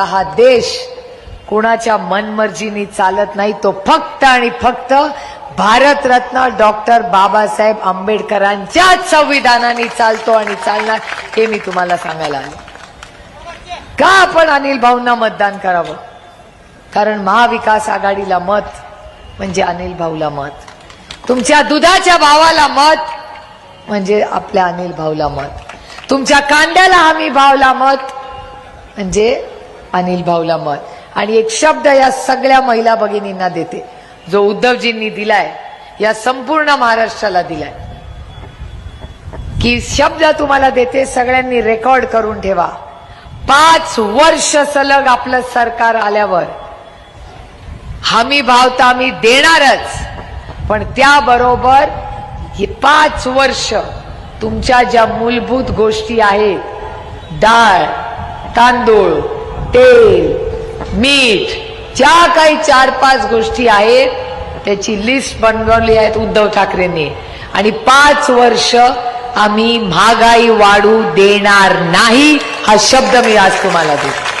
हा देश कोणाच्या मनमर्जीनी चालत नाही तो फक्त आणि फक्त भारतरत्न डॉक्टर बाबासाहेब आंबेडकरांच्या संविधानाने चालतो आणि चालणार हे मी तुम्हाला सांगायला आलो. का आपण अनिल भाऊंना मतदान करावं? कारण महाविकास आघाडीला मत म्हणजे अनिल भाऊला मत. तुमच्या दुधाच्या भावाला मत म्हणजे आपल्या अनिल भाऊला मत. तुमच्या कांद्याला हमी भावला मत म्हणजे अनिल भाऊला मत. आणि एक शब्द या सगळ्या महिला भगिनींना देते. जो उद्धवजींनी दिलाय या संपूर्ण महाराष्ट्राला दिलाय. की शब्द तुम्हाला देते सगळ्यांनी रेकॉर्ड करून ठेवा. पाच वर्ष सलग आपलं सरकार आल्यावर हमी भाव तर आम्ही देणारच. पण त्याबरोबर ही पाच वर्ष तुमच्या ज्या मूलभूत गोष्टी आहेत डाळ तांदूळ तेल मीठ ज्या काही चार पाच गोष्टी आहेत त्याची लिस्ट बनवली आहेत उद्धव ठाकरेंनी. आणि पाच वर्ष आम्ही महागाई वाढू देणार नाही हा शब्द मी आज तुम्हाला देतो.